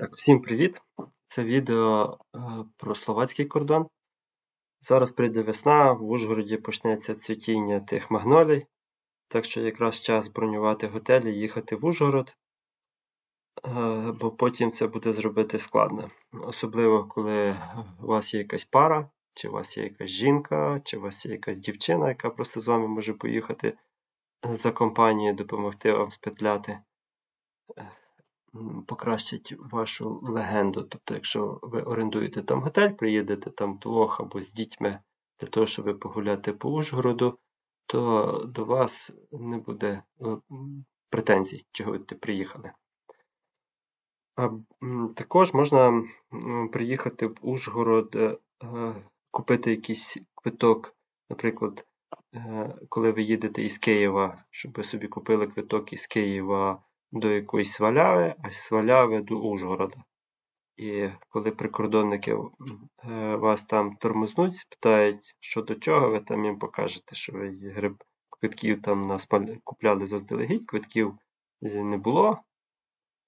Так, всім привіт! Це відео е, про словацький кордон. Зараз прийде весна, в Ужгороді почнеться цвітіння тих магнолій, так що якраз час бронювати готелі і їхати в Ужгород, е, бо потім це буде зробити складно. Особливо, коли у вас є якась пара, чи у вас є якась жінка, чи у вас є якась дівчина, яка просто з вами може поїхати за компанією, допомогти вам спетляти покращить вашу легенду. Тобто, якщо ви орендуєте там готель, приїдете там вдвох або з дітьми для того, щоб погуляти по Ужгороду, то до вас не буде е, претензій, чого ви приїхали. А Також можна приїхати в Ужгород, е, купити якийсь квиток, наприклад, е, коли ви їдете із Києва, щоб ви собі купили квиток із Києва до якоїсь сваляви, а з сваляви до Ужгорода. І коли прикордонники е, вас там тормознуть, спитають, що до чого, ви там їм покажете, що ви гриб квитків там нас купляли заздалегідь, квитків не було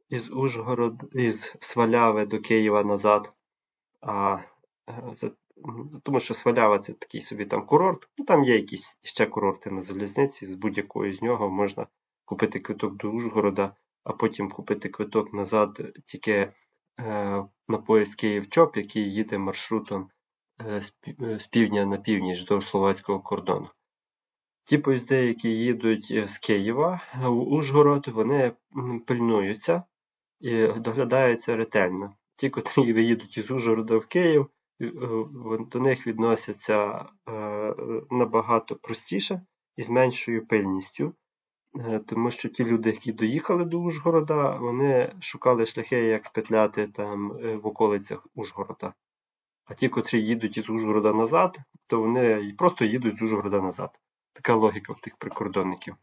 із Ужгород, із Сваляви до Києва назад. А е, тому що Свалява це такий собі там курорт. Ну Там є якісь ще курорти на залізниці, з будь-якої з нього можна купити квиток до Ужгорода, а потім купити квиток назад тільки е, на поїзд Київ-Чоп, який їде маршрутом е, е, з півдня на північ до словацького кордону. Ті поїзди, які їдуть з Києва в Ужгород, вони пильнуються і доглядаються ретельно. Ті, котрі виїдуть із Ужгорода в Київ, до них відносяться набагато простіше і з меншою пильністю. Е, тому що ті люди, які доїхали до Ужгорода, вони шукали шляхи, як спетляти там е, в околицях Ужгорода. А ті, котрі їдуть із Ужгорода назад, то вони просто їдуть з Ужгорода назад. Така логіка в тих прикордонників.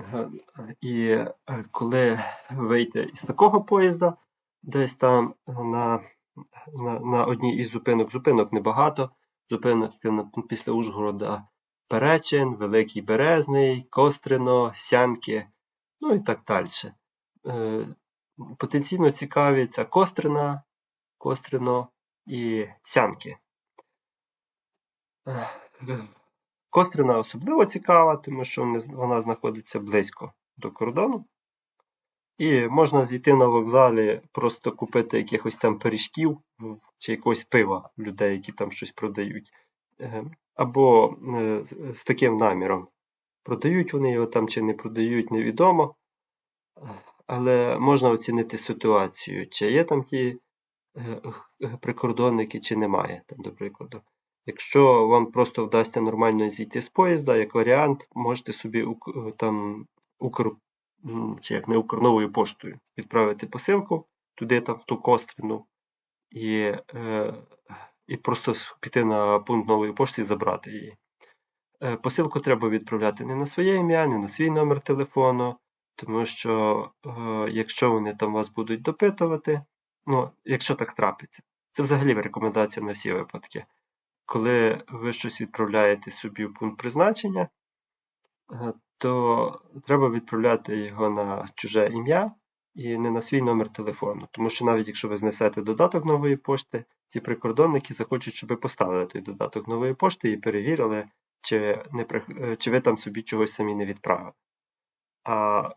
Е, і коли вийти із такого поїзда, десь там на на, на одній із зупинок, зупинок небагато, зупинок після Ужгорода Перечин, Великий Березний, Кострино, Сянки, ну і так далі. Е, потенційно цікаві це Кострина, Кострино і Сянки. Е, Кострина особливо цікава, тому що вона знаходиться близько до кордону. І можна зійти на вокзалі, просто купити якихось там пиріжків чи якогось пива людей, які там щось продають. Е, або е, з таким наміром. Продають вони його там чи не продають, невідомо. Але можна оцінити ситуацію, чи є там ті е, прикордонники, чи немає, там, до прикладу. Якщо вам просто вдасться нормально зійти з поїзда, як варіант, можете собі там укр, чи як не укрновою поштою відправити посилку туди, там, в ту кострину, і е, і просто піти на пункт нової пошти і забрати її. Е, посилку треба відправляти не на своє ім'я, не на свій номер телефону, тому що е, якщо вони там вас будуть допитувати, ну, якщо так трапиться, це взагалі рекомендація на всі випадки. Коли ви щось відправляєте собі в пункт призначення, е, то треба відправляти його на чуже ім'я, і не на свій номер телефону. Тому що навіть якщо ви знесете додаток нової пошти, ці прикордонники захочуть, щоб ви поставили той додаток нової пошти і перевірили, чи не, чи ви там собі чогось самі не відправили. А е,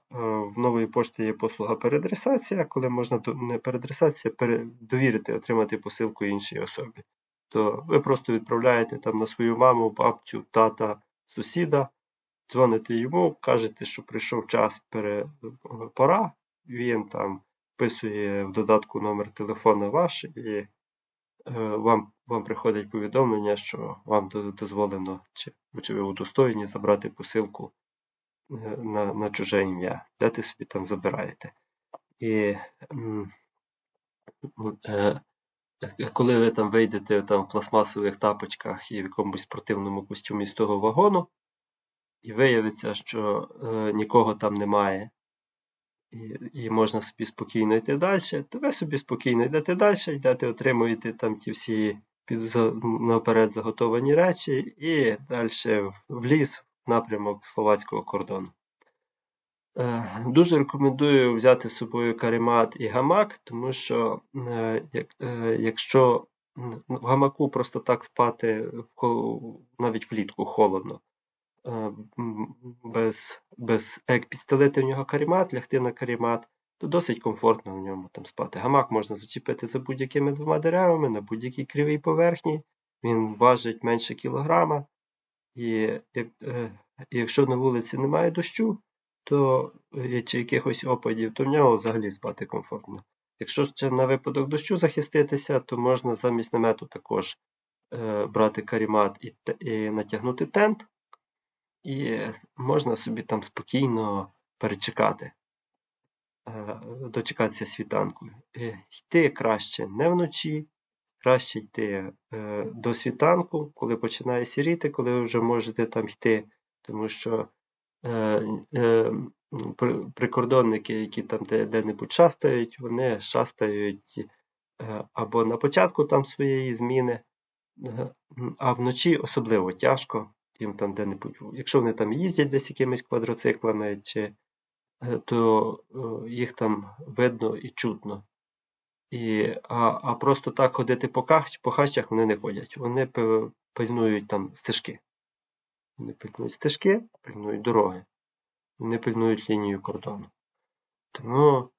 в нової пошти є послуга переадресація, коли можна не переадресація, довірити, отримати посилку іншій особі. То ви просто відправляєте там на свою маму, бабцю, тата, сусіда, дзвоните йому, кажете, що прийшов час пере... пора, він там вписує в додатку номер телефона ваш, і е, вам вам приходить повідомлення, що вам дозволено, чи, чи ви удостоєні забрати посилку е, на на чуже ім'я, де ти собі там забираєте. І е, коли ви там вийдете там в пластмасових тапочках і в якомусь спортивному костюмі з того вагону, і виявиться, що е, нікого там немає, і можна собі спокійно йти далі, то ви собі спокійно йдете далі, йдете, отримуєте там ті всі під, наперед заготовані речі, і далі в ліс в напрямок словацького кордону. Е, Дуже рекомендую взяти з собою каремат і гамак, тому що е, е, якщо в гамаку просто так спати навіть влітку холодно, без, без як підстелити в нього каремат, лягти на каремат, то досить комфортно в ньому там спати. Гамак можна зачепити за будь-якими двома деревами на будь-якій кривій поверхні. Він важить менше кілограма. І як, е, якщо на вулиці немає дощу, то е, чи якихось опадів, то в нього взагалі спати комфортно. Якщо ще на випадок дощу захиститися, то можна замість намету також е, брати карімат і, і натягнути тент, і можна собі там спокійно перечекати, е, дочекатися світанку. Е, Йти краще не вночі, краще йти е, до світанку, коли починає сіріти, коли ви вже можете там йти, тому що при- прикордонники, які там де- де-небудь шастають, вони шастають або на початку там своєї зміни, а вночі особливо тяжко їм там де-небудь. Якщо вони там їздять десь якимись квадроциклами, чи, е, то е, їх там видно і чутно. І, а, а просто так ходити по, по хащах вони не ходять. Вони пильнують там стежки. Вони пильнують стежки, пильнують дороги. Вони пильнують лінію кордону. Тому,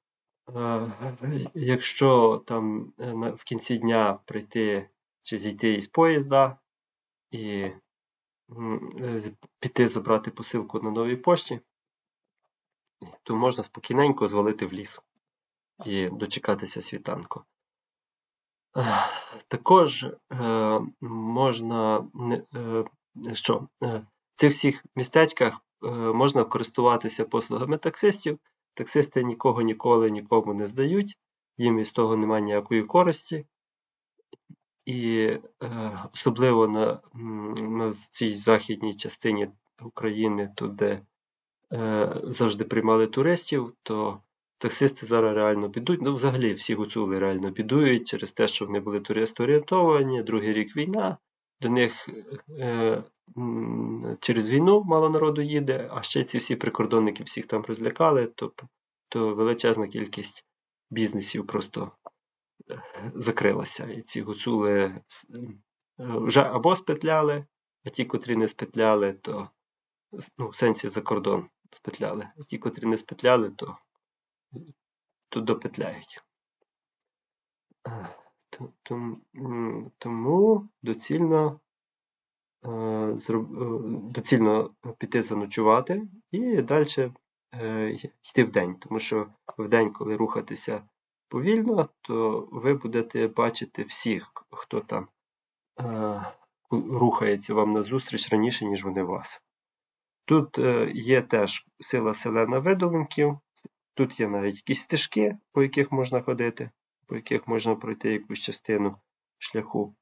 е, якщо там е, в кінці дня прийти чи зійти із поїзда і піти забрати посилку на новій пошті, то можна спокійненько звалити в ліс і дочекатися світанку. Також е, можна е, що е, в цих всіх містечках можна користуватися послугами таксистів. Таксисти нікого ніколи нікому не здають, їм із того немає ніякої користі. І е, особливо на, на цій західній частині України, тут де завжди приймали туристів, то таксисти зараз реально бідують. Ну, взагалі, всі гуцули реально бідують через те, що вони були туристорієнтовані, другий рік війна. До них е, через війну мало народу їде, а ще ці всі прикордонники всіх там розлякали, то, то величезна кількість бізнесів просто закрилася. І ці гуцули е, вже або спетляли, а ті, котрі не спетляли, то ну, в сенсі за кордон спетляли. А ті, котрі не спетляли, то, то допетляють. Е, Тому доцільно, е, доцільно піти заночувати і далі йти вдень. Тому що вдень, коли рухатися повільно, то ви будете бачити всіх, хто там е, рухається вам назустріч раніше, ніж вони вас. Тут е, є теж сила селена видолинків, тут є навіть якісь стежки, по яких можна ходити, по яких можна пройти якусь частину шляху.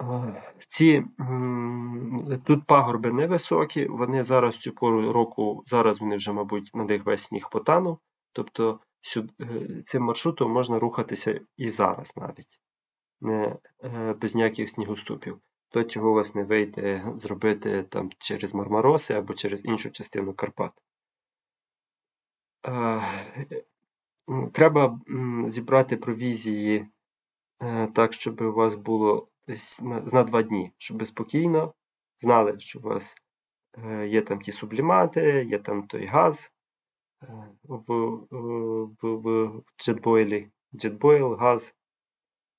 Е, Ці, тут пагорби невисокі, вони зараз цю пору року, зараз вони вже, мабуть, на них весь сніг потанув. Тобто цим маршрутом можна рухатися і зараз навіть, не, е, без ніяких снігоступів. То, чого у вас не вийде зробити там через Мармароси або через іншу частину Карпат. Е, Треба зібрати провізії е, так, щоб у вас було десь на, два дні, щоб ви спокійно знали, що у вас е, є там ті сублімати, є там той газ е, в, в, в, в джетбойлі, джетбойл, газ,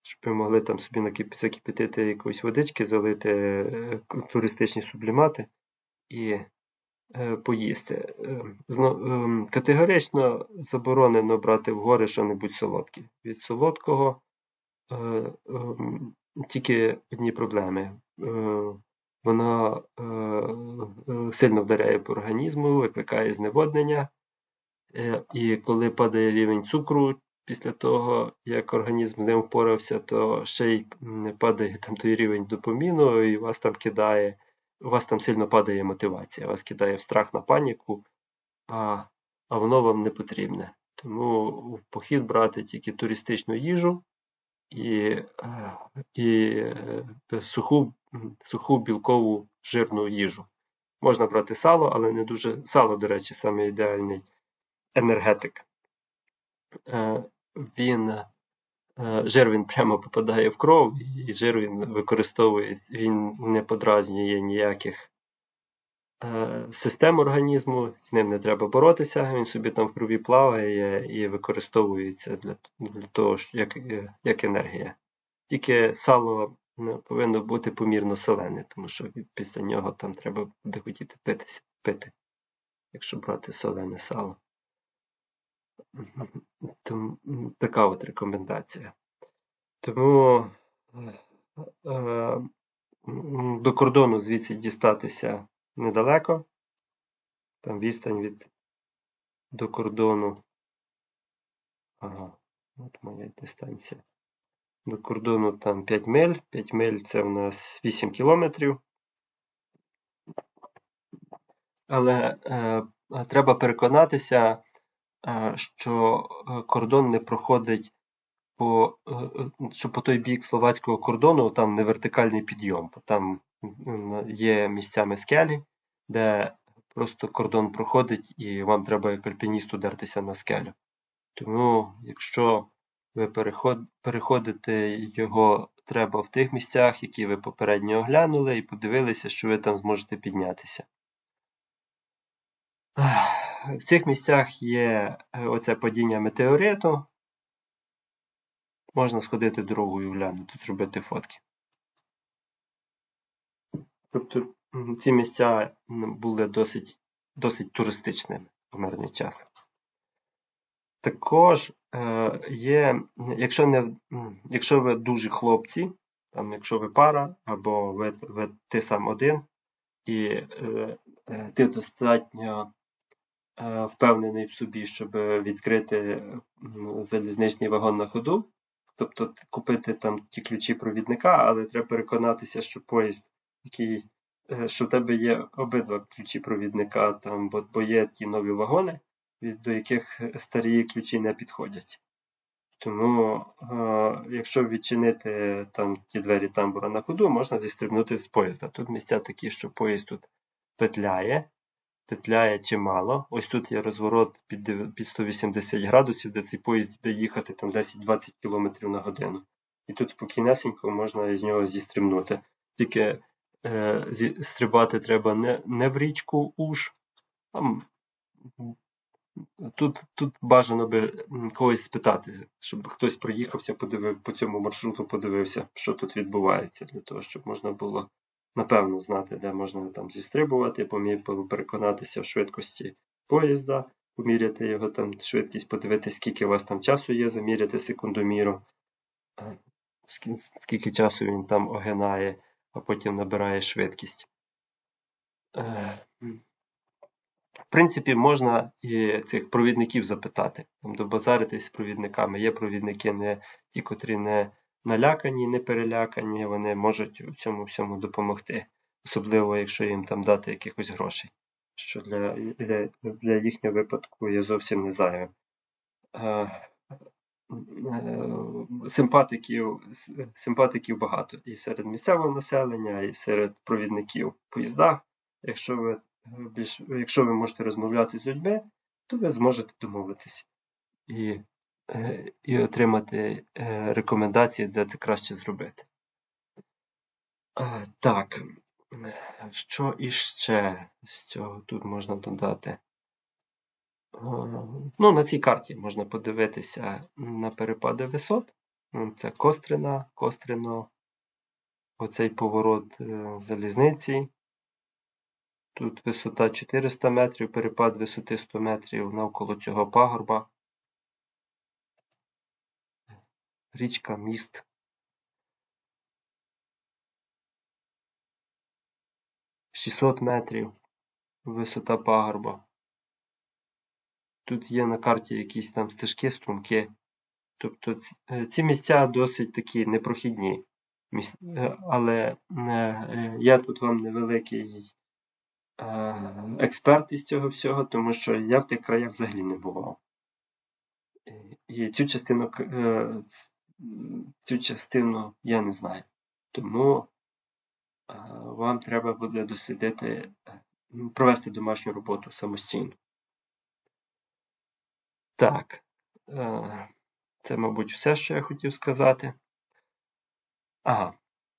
щоб ви могли там собі накип- закипятити якоїсь водички, залити е, туристичні сублімати і е, поїсти. Е, зно- ем, Категорично заборонено брати в гори що-небудь солодке. Від солодкого е, ем, тільки одні проблеми. Е, сильно вдаряє по організму, викликає зневоднення. Е, І коли падає рівень цукру після того, як організм ним впорався, то ще й падає там той рівень допаміну, і вас там кидає, у вас там сильно падає мотивація, вас кидає в страх на паніку, а, а воно вам не потрібне. Тому в похід брати тільки туристичну їжу і, е, і е, суху, суху білкову жирну їжу. Можна брати сало, але не дуже. Сало, до речі, саме ідеальний енергетик. Е, він е, жир він прямо попадає в кров, і жир він використовує, він не подразнює ніяких е, систем організму, з ним не треба боротися, він собі там в крові плаває і використовується для для того, як як енергія. Тільки сало повинно бути помірно солене, тому що після нього там треба буде хотіти питися, пити, якщо брати солене сало. Така от рекомендація. Тому е, е, до кордону звідси дістатися недалеко. Там відстань від до кордону. Ага, от моя дистанція. До кордону там 5 миль. 5 миль це в нас 8 кілометрів. Але е, треба переконатися, що е, кордон не проходить по е, е, що по той бік словацького кордону там не вертикальний підйом, там є місцями скелі, де просто кордон проходить і вам треба як альпіністу дертися на скелю. Тому, якщо ви переходите його треба в тих місцях, які ви попередньо оглянули, і подивилися, що ви там зможете піднятися. В цих місцях є е, оце падіння метеориту, Можна сходити дорогою глянути, зробити фотки. Тобто ці місця були досить досить туристичними в мирний час. Також е, є, якщо не, якщо ви дуже хлопці, там, якщо ви пара, або ви, ви ти сам один, і е, е ти достатньо впевнений в собі, щоб відкрити залізничний вагон на ходу, Тобто купити там ті ключі провідника, але треба переконатися, що поїзд, який, е, що в тебе є обидва ключі провідника, там, бо, бо є ті нові вагони, до яких старі ключі не підходять. Тому, е, якщо відчинити там ті двері тамбура на ходу, можна зістрибнути з поїзда. Тут місця такі, що поїзд тут петляє, петляє чимало. Ось тут є розворот під під 180 градусів, де цей поїзд буде їхати там 10-20 км на годину. І тут спокійнесенько можна з нього зістрибнути. Тільки е, зі, стрибати треба не не в річку Уж. Там, Тут тут бажано би когось спитати, щоб хтось проїхався, подивив, по цьому маршруту подивився, що тут відбувається, для того, щоб можна було напевно знати, де можна там зістрибувати, переконатися в швидкості поїзда, поміряти його там швидкість, подивитися, скільки у вас там часу є, заміряти секундоміру, скільки часу він там огинає, а потім набирає швидкість. Е, в принципі, можна і цих провідників запитати, там добазаритись з провідниками. Є провідники, не ті, котрі не налякані, не перелякані, вони можуть у цьому всьому допомогти, особливо, якщо їм там дати якихось грошей, що для для їхнього випадку є зовсім не зайвим. Е, симпатиків симпатиків багато і серед місцевого населення, і серед провідників в поїздах. Якщо ви більш, якщо ви можете розмовляти з людьми, то ви зможете домовитися. І Е, і отримати е, рекомендації, де це краще зробити. Так, що іще з цього тут можна додати? Ну, На цій карті можна подивитися на перепади висот. Це Кострина, Кострино, оцей поворот е, залізниці. Тут висота 400 метрів, перепад висоти 100 метрів навколо цього пагорба. Річка Міст. Шістсот метрів висота пагорба. Тут є на карті якісь там стежки, струмки. Тобто е, ці місця досить такі непрохідні. Е, але е, я тут вам невеликий експерт із цього всього, тому що я в тих краях взагалі не бував. І цю частину цю частину я не знаю. Тому вам треба буде дослідити провести домашню роботу самостійно. Так, е, це, мабуть, все, що я хотів сказати. Ага,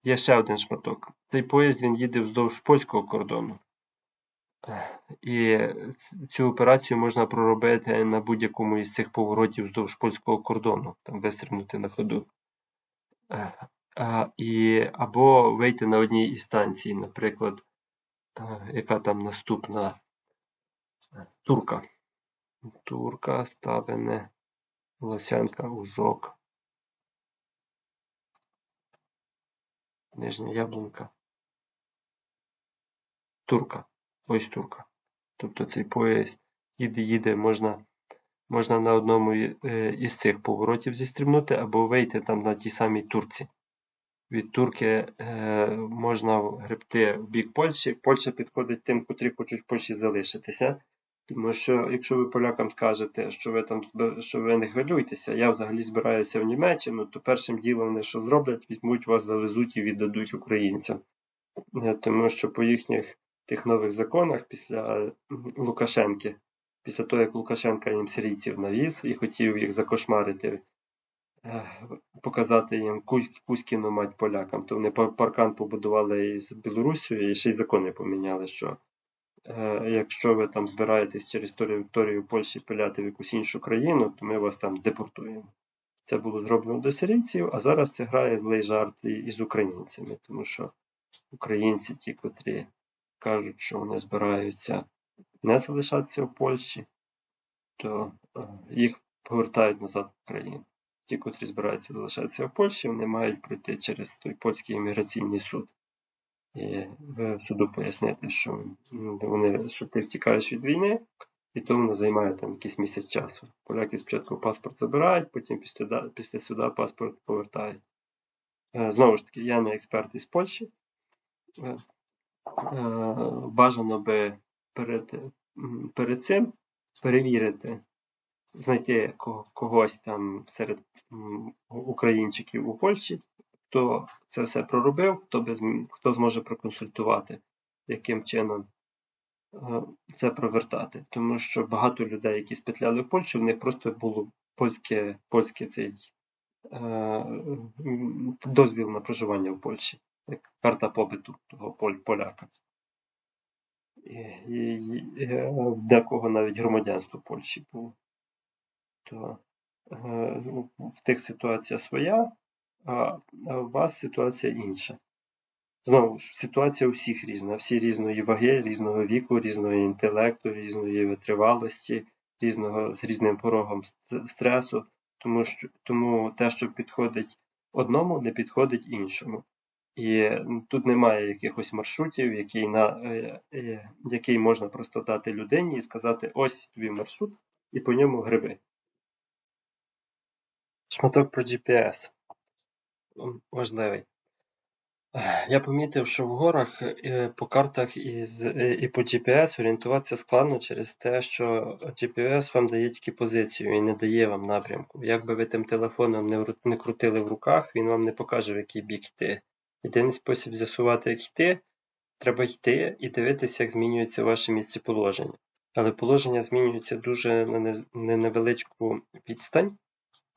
є ще один шматок. Цей поїзд він їде вздовж польського кордону. І цю операцію можна проробити на будь-якому із цих поворотів вздовж польського кордону, там вистрибнути на ходу. Е, І, або вийти на одній із станцій, наприклад, е, яка там наступна Е, Турка. Турка, Ставине, Лосянка, Ужок, Нижня Яблунка. Турка. Ось Турка. Тобто цей поїзд їде, їде, можна, можна на одному е, із цих поворотів зістрибнути, або вийти там на тій самій Турці. Від Турки е, можна гребти в бік Польщі. Польща підходить тим, котрі хочуть в Польщі залишитися. Тому що якщо ви полякам скажете, що ви там що ви не хвилюйтеся, я взагалі збираюся в Німеччину, то першим ділом вони що зроблять, візьмуть вас, завезуть і віддадуть українцям. Е, Тому що по їхніх тих нових законах після м, Лукашенки, після того, як Лукашенка їм сирійців навіз і хотів їх закошмарити, е, показати їм Кузь- Кузькіну мать полякам, то вони паркан побудували із Білоруссю і ще й закони поміняли, що е, якщо ви там збираєтесь через територію Польщі пиляти в якусь іншу країну, то ми вас там депортуємо. Це було зроблено до сирійців, а зараз це грає злий жарт із українцями, тому що українці, ті, котрі кажуть, що вони збираються не залишатися в Польщі, то е, їх повертають назад в Україну. Ті, котрі збираються залишатися в Польщі, вони мають пройти через той польський імміграційний суд. І в суду пояснити, що вони, що ти втікаєш від війни, і то воно займає там якийсь місяць часу. Поляки спочатку паспорт забирають, потім після, після суда паспорт повертають. Е, Знову ж таки, я не експерт із Польщі. Е, Бажано би перед, перед цим перевірити, знайти когось там серед українчиків у Польщі, хто це все проробив, хто, би, хто зможе проконсультувати, яким чином е, це провертати. Тому що багато людей, які спетляли в Польщу, в них просто було польське, польське цей е, дозвіл на проживання в Польщі, як карта побиту того поляка. Е, в декого навіть громадянство Польщі було. То ну, в тих ситуація своя, а у вас ситуація інша. Знову ж, ситуація у всіх різна, всі різної ваги, різного віку, різного інтелекту, різної витривалості, різного, з різним порогом стресу, тому, що, тому те, що підходить одному, не підходить іншому. І тут немає якихось маршрутів, який, на, е, е, який можна просто дати людині і сказати: ось тобі маршрут, і по ньому гриби. Шматок про GPS. Важливий. Я помітив, що в горах е, по картах із, і по GPS орієнтуватися складно через те, що GPS вам дає тільки позицію і не дає вам напрямку. Як би ви тим телефоном не крутили в руках, він вам не покаже, в який бік йти. Єдиний спосіб з'ясувати, як йти, треба йти і дивитися, як змінюється ваше місцеположення. Але положення змінюється дуже на невеличку відстань,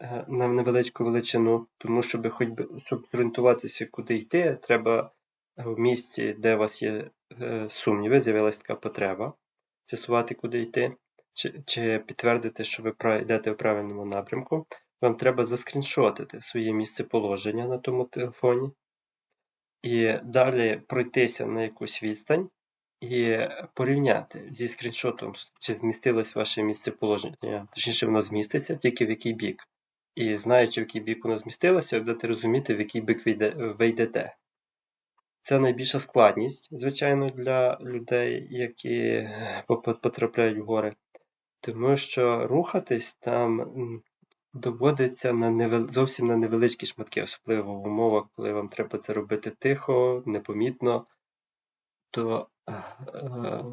е, на невеличку величину, тому щоб хоч би щоб зорієнтуватися, куди йти, треба е, в місці, де у вас є е, сумніви, з'явилася така потреба з'ясувати, куди йти, чи, чи підтвердити, що ви йдете в правильному напрямку. Вам треба заскріншотити своє місце положення на тому телефоні і далі пройтися на якусь відстань і порівняти зі скріншотом, чи змістилось ваше місце положення, точніше, воно зміститься, тільки в який бік. І знаючи, в який бік воно змістилося, ви будете розуміти, в який бік ви йде- йдете. Це найбільша складність, звичайно, для людей, які е, потрапляють в гори, тому що рухатись там доводиться на невел... зовсім на невеличкі шматки, особливо в умовах, коли вам треба це робити тихо, непомітно, то е, е,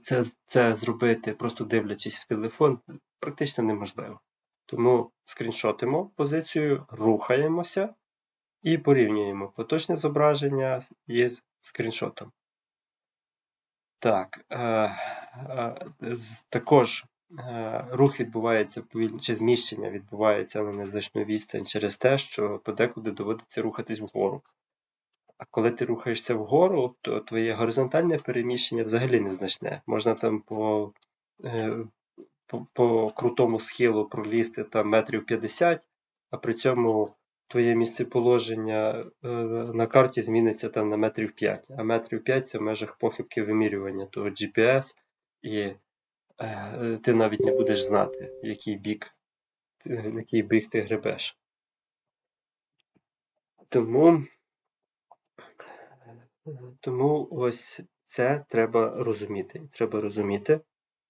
це, це зробити, просто дивлячись в телефон, практично неможливо. Тому скріншотимо позицію, рухаємося і порівнюємо поточне зображення із скріншотом. Так. Е, також рух відбувається повільно, чи зміщення відбувається на незначну відстань через те, що подекуди доводиться рухатись вгору. А коли ти рухаєшся вгору, то твоє горизонтальне переміщення взагалі незначне. Можна там по, е, по, по крутому схилу пролізти там метрів 50, а при цьому твоє місцеположення е, на карті зміниться там на метрів 5. А метрів 5 це в межах похибки вимірювання того GPS, і е, ти навіть не будеш знати, в який бік, в який бік ти гребеш. Тому, тому ось це треба розуміти. Треба розуміти,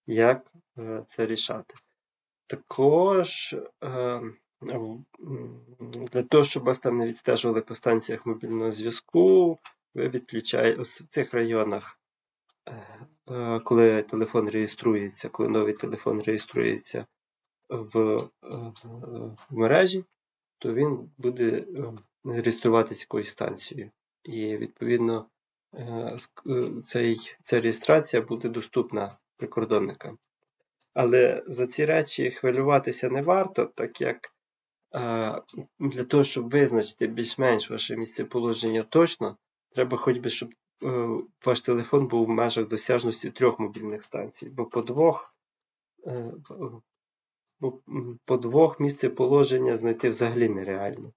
як е, це рішати. Також е, для того, щоб вас там не відстежували по станціях мобільного зв'язку, ви відключаєте в цих районах, е, е, коли телефон реєструється, коли новий телефон реєструється в, е, в мережі, то він буде е, реєструватися якоюсь станцією. І відповідно е, цей, ця реєстрація буде доступна прикордонникам. Але за ці речі хвилюватися не варто, так як для того, щоб визначити більш-менш ваше місцеположення точно, треба хоч би, щоб ваш телефон був в межах досяжності трьох мобільних станцій, бо по двох, е, бо по двох місцеположення знайти взагалі нереально.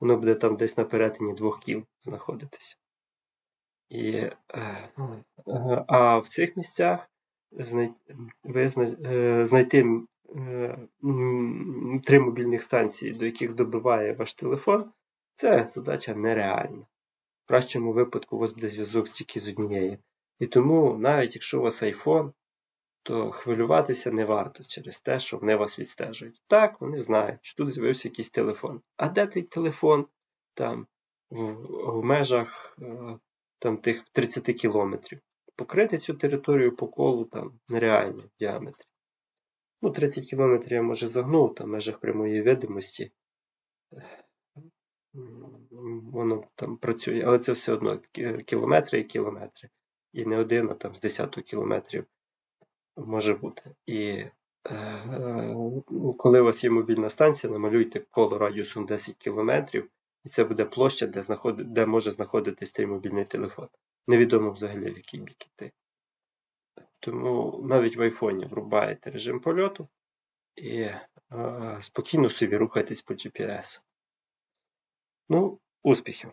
Воно буде там десь на перетині двох кіл знаходитися. І, е, е, а в цих місцях е, знайти е, три мобільних станції, до яких добиває ваш телефон, це задача нереальна. В кращому випадку у вас буде зв'язок тільки з однією. І тому, навіть якщо у вас iPhone, то хвилюватися не варто через те, що вони вас відстежують. Так, вони знають, що тут з'явився якийсь телефон. А де той телефон? Там в, в межах е, там, тих 30 кілометрів. Покрити цю територію по колу там нереально в діаметрі. Ну, 30 кілометрів я може загнув там в межах прямої видимості. Воно там працює, але це все одно кілометри і кілометри. І не один, а там з десяток кілометрів може бути. І е, коли у вас є мобільна станція, намалюйте коло радіусом 10 кілометрів, і це буде площа, де, знаходи, де може знаходитись той мобільний телефон. Невідомо взагалі, в який бік іти. Тому навіть в айфоні врубаєте режим польоту і е, спокійно собі рухайтесь по GPS. Ну, успіхів!